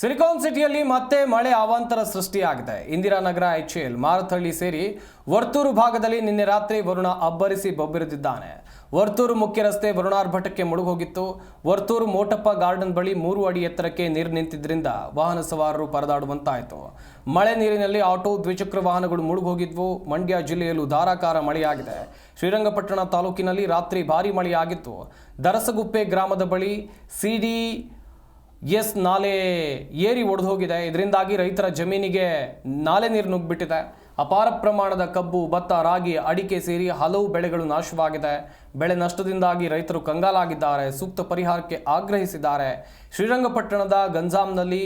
Silicon ಸಿಟಿಯಲ್ಲಿ ಮತ್ತೆ ಮಳೆ ಅವಾಂತರ ಸೃಷ್ಟಿಯಾಗಿದೆ. ಇಂದಿರಾನಗರ ಎಚ್ಎಲ್ ಮಾರತಹಳ್ಳಿ ಸೇರಿ ವರ್ತೂರು ಭಾಗದಲ್ಲಿ ನಿನ್ನೆ ರಾತ್ರಿ ವರುಣ ಅಬ್ಬರಿಸಿ ಬೊಬ್ಬಿರಿದಿದ್ದಾನೆ. ವರ್ತೂರು ಮುಖ್ಯ ರಸ್ತೆ ವರುಣಾರ್ಭಟಕ್ಕೆ ಮುಳುಗೋಗಿತ್ತು. ವರ್ತೂರು ಮೋಟಪ್ಪ ಗಾರ್ಡನ್ ಬಳಿ ಮೂರು ಅಡಿ ಎತ್ತರಕ್ಕೆ ನೀರು ನಿಂತಿದ್ದರಿಂದ ವಾಹನ ಸವಾರರು ಪರದಾಡುವಂತಾಯಿತು. ಮಳೆ ನೀರಿನಲ್ಲಿ ಆಟೋ, ದ್ವಿಚಕ್ರ ವಾಹನಗಳು ಮುಳುಗೋಗಿದ್ವು. ಮಂಡ್ಯ ಜಿಲ್ಲೆಯಲ್ಲೂ ಧಾರಾಕಾರ ಮಳೆಯಾಗಿದೆ. ಶ್ರೀರಂಗಪಟ್ಟಣ ತಾಲೂಕಿನಲ್ಲಿ ರಾತ್ರಿ ಭಾರೀ ಮಳೆಯಾಗಿತ್ತು. ದರಸಗುಪ್ಪೆ ಗ್ರಾಮದ ಬಳಿ ಸಿಡಿ ಎಸ್, ನಾಲೆ ಏರಿ ಒಡೆದು ಹೋಗಿದೆ ಇದರಿಂದಾಗಿ ರೈತರ ಜಮೀನಿಗೆ ನಾಲೆ ನೀರು ನುಗ್ಗಿಬಿಟ್ಟಿದೆ ಅಪಾರ ಪ್ರಮಾಣದ ಕಬ್ಬು, ಭತ್ತ, ರಾಗಿ, ಅಡಿಕೆ ಸೇರಿ ಹಲವು ಬೆಳೆಗಳು ನಾಶವಾಗಿದೆ. ಬೆಳೆ ನಷ್ಟದಿಂದಾಗಿ ರೈತರು ಕಂಗಾಲಾಗಿದ್ದಾರೆ. ಸೂಕ್ತ ಪರಿಹಾರಕ್ಕೆ ಆಗ್ರಹಿಸಿದ್ದಾರೆ. ಶ್ರೀರಂಗಪಟ್ಟಣದ ಗಂಜಾಂನಲ್ಲಿ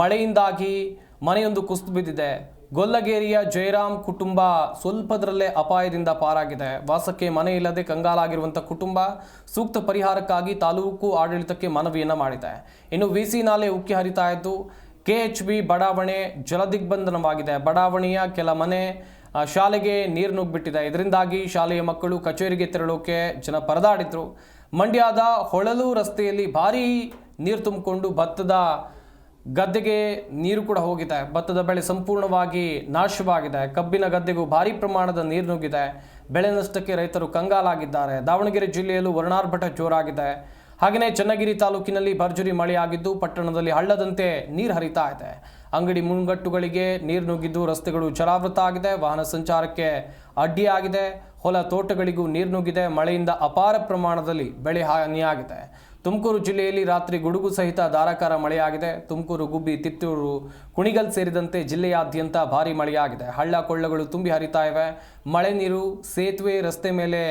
ಮಳೆಯಿಂದಾಗಿ ಮನೆಯೊಂದು ಕುಸಿದು ಬಿದ್ದಿದೆ. ಗೊಲ್ಲಗೇರಿಯ ಜಯರಾಮ್ ಕುಟುಂಬ ಸ್ವಲ್ಪದರಲ್ಲೇ ಅಪಾಯದಿಂದ ಪಾರಾಗಿದೆ. ವಾಸಕ್ಕೆ ಮನೆ ಇಲ್ಲದೆ ಕಂಗಾಲಾಗಿರುವಂಥ ಕುಟುಂಬ ಸೂಕ್ತ ಪರಿಹಾರಕ್ಕಾಗಿ ತಾಲೂಕು ಆಡಳಿತಕ್ಕೆ ಮನವಿಯನ್ನು ಮಾಡಿದೆ. ಇನ್ನು ವಿಸಿ ನಾಲೆ ಉಕ್ಕಿ ಹರಿತಾ ಇದ್ದು, ಕೆ ಎಚ್ ಬಿ ಬಡಾವಣೆ ಜಲದಿಗ್ಬಂಧನವಾಗಿದೆ. ಬಡಾವಣೆಯ ಕೆಲ ಮನೆ ಶಾಲೆಗೆ ನೀರು ನುಗ್ಗಿಬಿಟ್ಟಿದೆ ಇದರಿಂದಾಗಿ ಶಾಲೆಯ ಮಕ್ಕಳು ಕಚೇರಿಗೆ ತೆರಳೋಕೆ ಜನ ಪರದಾಡಿದ್ರು. ಮಂಡ್ಯದ ಹೊಳಲು ರಸ್ತೆಯಲ್ಲಿ ಭಾರೀ ನೀರು ತುಂಬಿಕೊಂಡು ಭತ್ತದ ಗದ್ದೆಗೆ ನೀರು ಕೂಡ ಹೋಗಿದೆ. ಭತ್ತದ ಬೆಳೆ ಸಂಪೂರ್ಣವಾಗಿ ನಾಶವಾಗಿದೆ. ಕಬ್ಬಿನ ಗದ್ದೆಗೂ ಭಾರಿ ಪ್ರಮಾಣದ ನೀರು ನುಗ್ಗಿದೆ. ಬೆಳೆ ನಷ್ಟಕ್ಕೆ ರೈತರು ಕಂಗಾಲಾಗಿದ್ದಾರೆ. ದಾವಣಗೆರೆ ಜಿಲ್ಲೆಯಲ್ಲೂ ವರ್ಣಾರ್ಭಟ ಜೋರಾಗಿದೆ. ಹಾಗೆಯೇ ಚನ್ನಗಿರಿ ತಾಲೂಕಿನಲ್ಲಿ ಭರ್ಜರಿ ಮಳೆಯಾಗಿದ್ದು, ಪಟ್ಟಣದಲ್ಲಿ ಹಳ್ಳದಂತೆ ನೀರು ಹರಿತಾ ಇದೆ. ಅಂಗಡಿ ಮುಂಗಟ್ಟುಗಳಿಗೆ ನೀರು ನುಗ್ಗಿದ್ದು, ರಸ್ತೆಗಳು ಜಲಾವೃತ ಆಗಿದೆ. ವಾಹನ ಸಂಚಾರಕ್ಕೆ ಅಡ್ಡಿಯಾಗಿದೆ. ಹೊಲ ತೋಟಗಳಿಗೂ ನೀರು ನುಗ್ಗಿದೆ. ಮಳೆಯಿಂದ ಅಪಾರ ಪ್ರಮಾಣದಲ್ಲಿ ಬೆಳೆ ಹಾನಿಯಾಗಿದೆ. ತುಮಕೂರು ಜಿಲ್ಲೆಯಲ್ಲಿ ರಾತ್ರಿ ಗುಡುಗು ಸಹಿತ ಧಾರಾಕಾರ ಮಳೆಯಾಗಿದೆ. ತುಮಕೂರು, ಗುಬ್ಬಿ, ತಿತ್ತೂರು, ಕುಣಿಗಲ್ ಸೇರಿದಂತೆ ಜಿಲ್ಲೆಯಾದ್ಯಂತ ಭಾರಿ ಮಳೆಯಾಗಿದೆ. ಹಳ್ಳ ಕೊಳ್ಳಗಳು ತುಂಬಿ ಹರಿತಾ ಇವೆ. ಮಳೆ ನೀರು ಸೇತುವೆ ರಸ್ತೆ ಮೇಲೆ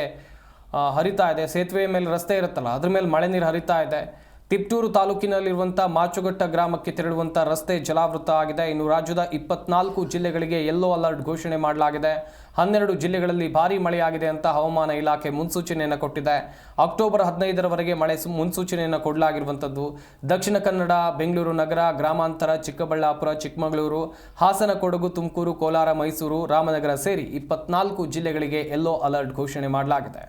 ಹರಿತಾ ಇದೆ. ಸೇತುವೆ ಮೇಲೆ ರಸ್ತೆ ಇರುತ್ತಲ್ಲ, ಅದ್ರ ಮೇಲೆ ಮಳೆ ನೀರು ಹರಿತಾ ಇದೆ. ತಿಪ್ಟೂರು ತಾಲೂಕಿನಲ್ಲಿರುವಂಥ ಮಾಚುಗಟ್ಟ ಗ್ರಾಮಕ್ಕೆ ತೆರಳುವಂಥ ರಸ್ತೆ ಜಲಾವೃತ ಆಗಿದೆ. ಇನ್ನು ರಾಜ್ಯದ ಇಪ್ಪತ್ನಾಲ್ಕು ಜಿಲ್ಲೆಗಳಿಗೆ ಯೆಲ್ಲೋ ಅಲರ್ಟ್ ಘೋಷಣೆ ಮಾಡಲಾಗಿದೆ. ಹನ್ನೆರಡು ಜಿಲ್ಲೆಗಳಲ್ಲಿ ಭಾರೀ ಮಳೆಯಾಗಿದೆ ಅಂತ ಹವಾಮಾನ ಇಲಾಖೆ ಮುನ್ಸೂಚನೆಯನ್ನು ಕೊಟ್ಟಿದೆ. ಅಕ್ಟೋಬರ್ ಹದಿನೈದರವರೆಗೆ ಮಳೆ ಮುನ್ಸೂಚನೆಯನ್ನು ಕೊಡಲಾಗಿರುವಂಥದ್ದು. ದಕ್ಷಿಣ ಕನ್ನಡ, ಬೆಂಗಳೂರು ನಗರ, ಗ್ರಾಮಾಂತರ, ಚಿಕ್ಕಬಳ್ಳಾಪುರ, ಚಿಕ್ಕಮಗಳೂರು ಹಾಸನ ಕೊಡಗು ತುಮಕೂರು, ಕೋಲಾರ, ಮೈಸೂರು, ರಾಮನಗರ ಸೇರಿ ಇಪ್ಪತ್ನಾಲ್ಕು ಜಿಲ್ಲೆಗಳಿಗೆ ಯೆಲ್ಲೋ ಅಲರ್ಟ್ ಘೋಷಣೆ ಮಾಡಲಾಗಿದೆ.